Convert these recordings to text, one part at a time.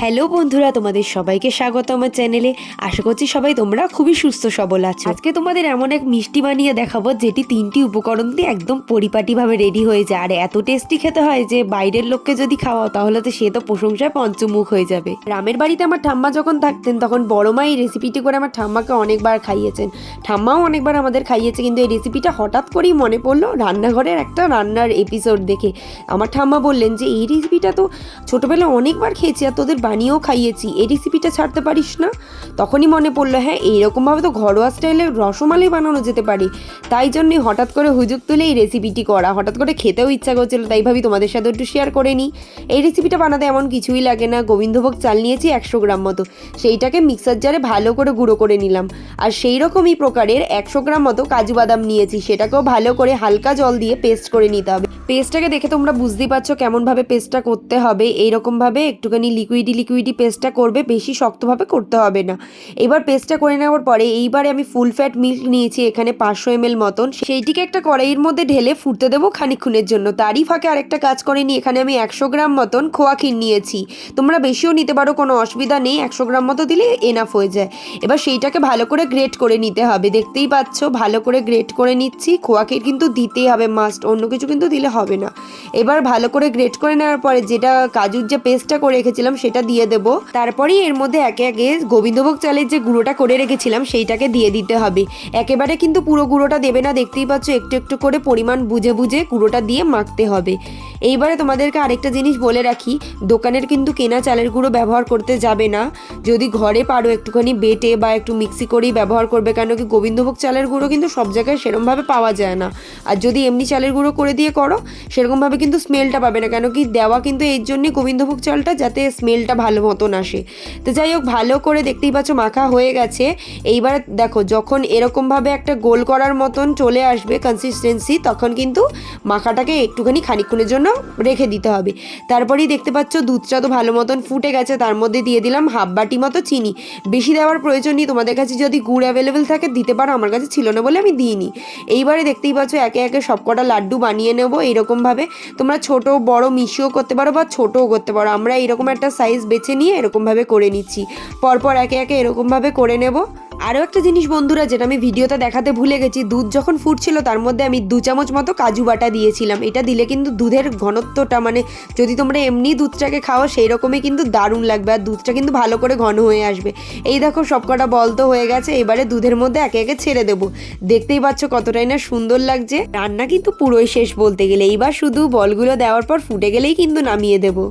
Hello বন্ধুরা, তোমাদের সবাইকে স্বাগত আমার চ্যানেলে। আশা করছি সবাই তোমরা খুবই সুস্থ সবল আছো। আজকে তোমাদের এমন এক মিষ্টি বানিয়ে দেখাবো, যেটি তিনটি উপকরণ দিয়ে একদম পরিপাটিভাবে রেডি হয়ে যায়। আর এত টেস্টি খেতে হয় যে, বাইরের লোককে যদি খাওয়াও, তাহলে তো সে তো প্রশংসায় পঞ্চমুখ হয়ে যাবে। গ্রামের বাড়িতে আমার ঠাম্মা যখন থাকতেন, তখন বড় মা এই রেসিপিটি করে আমার ঠাম্মাকে অনেকবার খাইয়েছেন। ঠাম্মাও অনেকবার আমাদের খাইয়েছে, কিন্তু এই রেসিপিটা হঠাৎ করেই মনে পড়ল রান্নাঘরের একটা রান্নার এপিসোড দেখে। আমার ঠাম্মা বললেন যে, এই রেসিপিটা তো ছোটোবেলায় অনেকবার খেয়েছি, আর তোদের বানিয়েও খাইয়েছি। এই রেসিপিটা ছাড়তে পারিস না? তখনই মনে পড়ল হ্যাঁ এইরকমভাবে তো ঘরোয়া স্টাইলে রসমালাই বানানো যেতে পারে। তাই জন্যই হঠাৎ করে হুজুক তুলে এই রেসিপিটি করা। হঠাৎ করে খেতেও ইচ্ছা করছিল, তাই ভাবি তোমাদের সাথে একটু শেয়ার করে নিই। এই রেসিপিটা বানাতে এমন কিছুই লাগে না। গোবিন্দভোগ চাল নিয়েছি একশো গ্রাম মতো। সেইটাকে মিক্সার জারে ভালো করে গুঁড়ো করে নিলাম। আর সেই রকমই প্রকারের একশো গ্রাম মতো কাজু বাদাম নিয়েছি। সেটাকেও ভালো করে হালকা জল দিয়ে পেস্ট করে নিতে হবে। পেস্টটাকে দেখে তোমরা বুঝতেই পারছ কেমনভাবে পেস্টটা করতে হবে। এইরকমভাবে একটুখানি লিকুইডি লিকুইডি পেস্টটা করবে, বেশি শক্তভাবে করতে হবে না। এবার পেস্টটা করে নেওয়ার পরে এইবারে আমি ফুল ফ্যাট মিল্ক নিয়েছি এখানে পাঁচশো এম মতন। সেইটিকে একটা কড়াইয়ের মধ্যে ঢেলে ফুটতে দেবো খানিকক্ষণের জন্য। তারই ফাঁকে আরেকটা কাজ করে নিই এখানে আমি একশো গ্রাম মতন খোয়া ক্ষীর নিয়েছি। তোমরা বেশিও নিতে পারো, কোনো অসুবিধা নেই, একশো গ্রাম মতো দিলে এনাফ হয়ে যায়। এবার সেইটাকে ভালো করে গ্রেট করে নিতে হবে। দেখতেই পাচ্ছ, ভালো করে গ্রেট করে নিচ্ছি। খোয়া ক্ষীর কিন্তু দিতেই হবে মাস্ট অন্য কিছু কিন্তু দিলে হবে না। এবার ভালো করে গ্রেট করে নেওয়ার পরে যেটা কাজুর যে পেস্টটা করে রেখেছিলাম সেটা দিয়ে দেবো। তারপরেই এর মধ্যে একে একে গোবিন্দভোগ চালের যে গুঁড়োটা করে রেখেছিলাম সেইটাকে দিয়ে দিতে হবে। একেবারে কিন্তু পুরো গুঁড়োটা দেবে না, দেখতেই পাচ্ছ একটু একটু করে পরিমাণ বুঝে বুঝে গুঁড়োটা দিয়ে মাখতে হবে। এইবারে তোমাদেরকে আরেকটা জিনিস বলে রাখি, দোকানের কিন্তু কেনা চালের গুঁড়ো ব্যবহার করতে যাবে না। যদি ঘরে পারো একটুখানি বেটে বা একটু মিক্সি করেই ব্যবহার করবে, কেন কি গোবিন্দভোগ চালের গুঁড়ো কিন্তু সব জায়গায় সেরমভাবে পাওয়া যায় না। আর যদি এমনি চালের গুঁড়ো করে দিয়ে করো সেরকমভাবে কিন্তু স্মেলটা পাবে না কেন কি দেওয়া কিন্তু এর জন্যই গোবিন্দভোগ চালটা যাতে স্মেলটা ভালো মতন আসে। তো যাই হোক, ভালো করে দেখতেই পাচ্ছ মাখা হয়ে গেছে। এইবার দেখো, যখন এরকমভাবে একটা গোল করার মতন চলে আসবে কনসিস্টেন্সি তখন কিন্তু মাখাটাকে একটুখানি খানিকক্ষণের জন্য রেখে দিতে হবে। তারপরেই দেখতে পাচ্ছ দুধটা তো ভালো মতন ফুটে গেছে, তার মধ্যে দিয়ে দিলাম হাফ বাটি মতো চিনি। বেশি দেওয়ার প্রয়োজন নেই, তোমাদের কাছে যদি গুড় অ্যাভেলেবেল থাকে, দিতে পারো, আমার কাছে ছিল না বলে আমি দিইনি। এইবারে দেখতেই পাচ্ছ একে একে সবকটা লাড্ডু বানিয়ে নেব এইরকমভাবে তোমরা ছোট, বড় মিশিয়েও করতে পারো বা ছোটও করতে পারো। আমরা এরকম একটা সাইজ বেছে নিয়ে এরকমভাবে করে নিচ্ছি। পরপর একে একে এরকমভাবে করে নেব। আরও একটা জিনিস বন্ধুরা, যেটা আমি ভিডিওতে দেখাতে ভুলে গেছি, দুধ যখন ফুটছিল তার মধ্যে আমি দু চামচ মতো কাজু বাটা দিয়েছিলাম। এটা দিলে কিন্তু দুধের ঘনত্বটা মানে যদি তোমরা এমনি দুধটাকে খাও, সেই রকমই কিন্তু দারুণ লাগবে আর দুধটা কিন্তু ভালো করে ঘন হয়ে আসবে। এই দেখো সবকটা বল তো হয়ে গেছে, এবারে দুধের মধ্যে একে একে ছেড়ে দেবো। দেখতেই পাচ্ছ কতটাই না সুন্দর লাগছে। রান্না কিন্তু পুরোই শেষ বলতে গেলে, এইবার শুধু বলগুলো দেওয়ার পর ফুটে গেলেই কিন্তু নামিয়ে দেবো।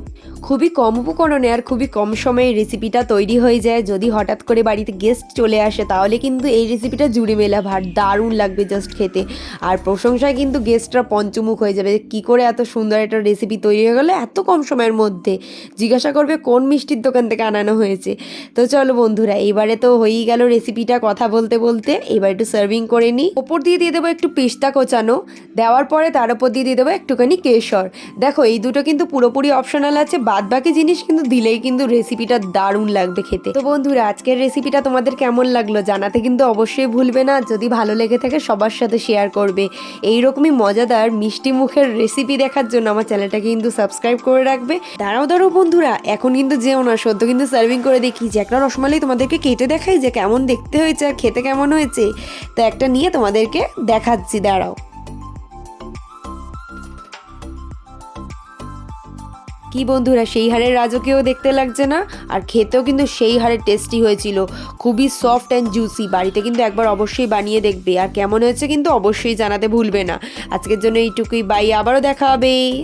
খুবই কম উপকরণে আর খুবই কম সময়ে রেসিপিটা তৈরি হয়ে যায়। যদি হঠাৎ করে বাড়িতে গেস্ট চলে আসে, তাহলে কিন্তু এই রেসিপিটা জুড়ে মেলা ভাত দারুণ লাগবে জাস্ট খেতে। আর প্রশংসায় কিন্তু গেস্টরা পঞ্চমুখ হয়ে যাবে। কি করে এত সুন্দর একটা রেসিপি তৈরি হয়ে গেলো এত কম সময়ের মধ্যে? জিজ্ঞাসা করবে, কোন মিষ্টির দোকান থেকে আনানো হয়েছে? তো চলো বন্ধুরা, এবারে তো হয়েই গেল রেসিপিটা কথা বলতে বলতে। এবার একটু সার্ভিং করে নিই। ওপর দিয়ে দিয়ে দেবো একটু পেস্তা কোচানো। দেওয়ার পরে তার উপর দিয়ে দিয়ে দেবো একটুখানি কেশর। দেখো, এই দুটো কিন্তু পুরোপুরি অপশনাল আছে। বাদ বাকি জিনিস কিন্তু দিলেই কিন্তু রেসিপিটা দারুণ লাগবে খেতে। তো বন্ধুরা, আজকের রেসিপিটা তোমাদের কেমন লাগল জানাতে কিন্তু অবশ্যই ভুলবে না। যদি ভালো লেগে থাকে, সবার সাথে শেয়ার করবে। এইরকমই মজাদার, মিষ্টি মুখের রেসিপি দেখার জন্য আমার চ্যানেলটাকে কিন্তু সাবস্ক্রাইব করে রাখবে। দাঁড়াও দাঁড়াও বন্ধুরা, এখন কিন্তু যেও না, সদ্য কিন্তু সার্ভিং করে দেখি। যে একটা রসমালাই তোমাদেরকে কেটে দেখাই যে কেমন দেখতে হয়েছে আর খেতে কেমন হয়েছে। তো একটা নিয়ে তোমাদেরকে দেখাচ্ছি, দাঁড়াও। কি বন্ধুরা, সেই হারের রাজকেও দেখতে লাগছে না? আর খেতেও কিন্তু সেই হারের টেস্টি হয়েছিল। খুবই সফট অ্যান্ড জুসি বাড়িতে কিন্তু একবার অবশ্যই বানিয়ে দেখবে। আর কেমন হয়েছে কিন্তু অবশ্যই জানাতে ভুলবে না। আজকের জন্য এইটুকুই। বাই, আবারও দেখা হবে।